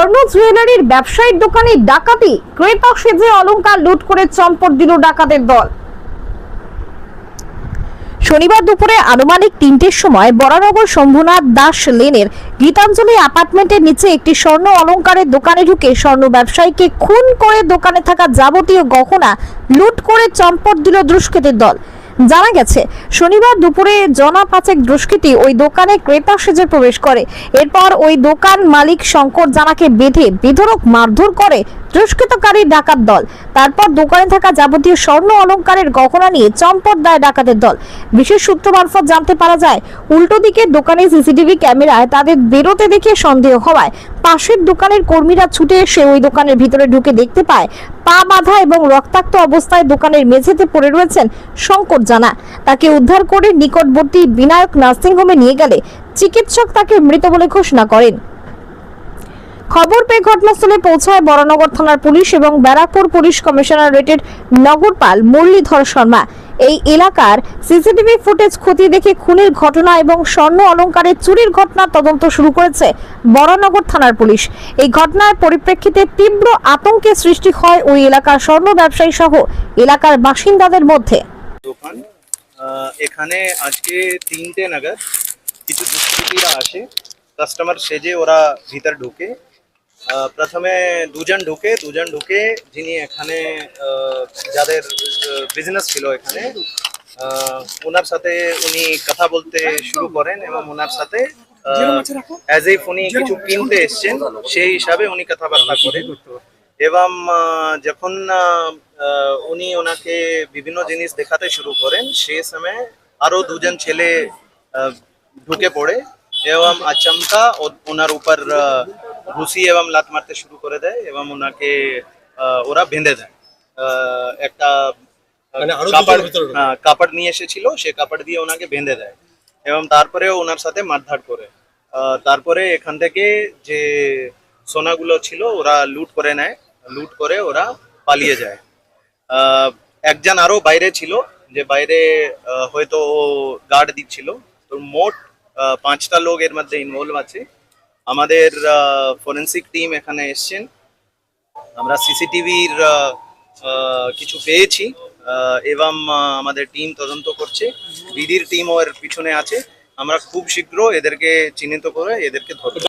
স্বর্ণ জুয়েলারির ব্যবসায়ীর দোকানে ডাকাতি। ক্রেতা সেজে অলংকার লুট করে চম্পট দিল ডাকাতের দল। শনিবার দুপুরে আনুমানিক তিনটের সময় বরানগর শম্ভুনাথ দাস লেনের গীতাঞ্জলি অ্যাপার্টমেন্টের নিচে একটি স্বর্ণ অলংকারের দোকানে ঢুকে স্বর্ণ ব্যবসায়ীকে খুন করে দোকানে থাকা যাবতীয় গহনা লুট করে চম্পট দিল দুষ্কৃতের দল। জানা গেছে, শনিবার দুপুরে জনা পাচেক দুষ্কৃতী ওই দোকানে ক্রেতা সেজে প্রবেশ করে। এরপর ওই দোকান মালিক শঙ্কর জানাকে বেঁধে বিধরক মারধর করে দুষ্কৃতকারী ডাকাত দল। তারপর দোকানে থাকা যাবতীয় স্বর্ণ অলংকারের গহনা নিয়ে চম্পট দেয় ডাকাতের দল। বিশেষ সূত্র মারফত জানতে পারা যায়, উল্টো দিকে দোকানে সিসিটিভি ক্যামেরায় তাদের বেরোতে দেখে সন্দেহ হওয়ায় পাশের দোকানের কর্মীরা ছুটে এসে ওই দোকানের ভিতরে ঢুকে দেখতে পায়, পা বাঁধা এবং রক্তাক্ত অবস্থায় দোকানের মেঝেতে পড়ে রয়েছেন শঙ্কর জানা। তাকে উদ্ধার করে নিকটবর্তী বিনায়ক নার্সিংহোমে নিয়ে গেলে চিকিৎসক তাকে মৃত বলে ঘোষণা করেন। খবর পেয়ে ঘটনাস্থলে পৌঁছায় বরানগর থানার পুলিশ এবং ব্যারাকপুর পুলিশ কমিশনারেটের নগরপাল মুরলীধর শর্মা। এই এলাকার সিসিটিভি ফুটেজ খতিয়ে দেখে খুনের ঘটনা এবং স্বর্ণ অলংকারের চুরির ঘটনা তদন্ত শুরু করেছে বরানগর থানার পুলিশ। এই ঘটনার পরিপ্রেক্ষিতে তীব্র আতঙ্কের সৃষ্টি হয় ওই এলাকার স্বর্ণ ব্যবসায়ী সহ এলাকার বাসিন্দাদের মধ্যে। এখানে আজকে তিনটে নাগাদ কিছু দুষ্কৃতীরা আসে। কাস্টমার সেজে ওরা ভিতর ঢুকে। প্রথমে দুজন ঢুকে দুজন ঢুকে যিনি এখানে আহ, যাদের বিজনেস ছিল এখানে আহ, ওনার সাথে উনি কথা বলতে শুরু করেন এবং ওনার সাথে অ্যাজ ইফ উনি কিছু কিনতে এসছেন সেই হিসাবে উনি কথাবার্তা করেন। এবং আহ, যখন উনি ওনাকে বিভিন্ন জিনিস দেখাতে শুরু করেন সেই সময় আরও দুজন ছেলে আহ, ঢুকে পড়ে এবং আচমকা ওনার উপর আহ, ঘুষি এবং লাত মারতে শুরু করে দেয় এবং ওনাকে ওরা বেঁধে দেয়। একটা মানে কাপড়। হ্যাঁ, কাপড় নিয়ে এসেছিল সে কাপড় দিয়ে ওনাকে বেঁধে দেয় এবং তারপরে ওনার সাথে মারধার করে। তারপরে এখান থেকে যে সোনাগুলো ছিল ওরা লুট করে নেয়। লুট করে ওরা পালিয়ে যায়। আহ, একজন আরও বাইরে ছিল যে বাইরে হয়তো ও গার্ড দিচ্ছিল। তো মোট আহ, পাঁচটা লোক এর মধ্যে ইনভলভ আছে। আমাদের ফরেন্সিক টিম এখানে এসছেন। আমরা সিসিটিভির কিছু পেয়েছি। এবং আমাদের টিম তদন্ত করছে। দিদির টিম এর পিছনে আছে। আমরা খুব শীঘ্র এদেরকে চিহ্নিত করে এদেরকে ধরবো।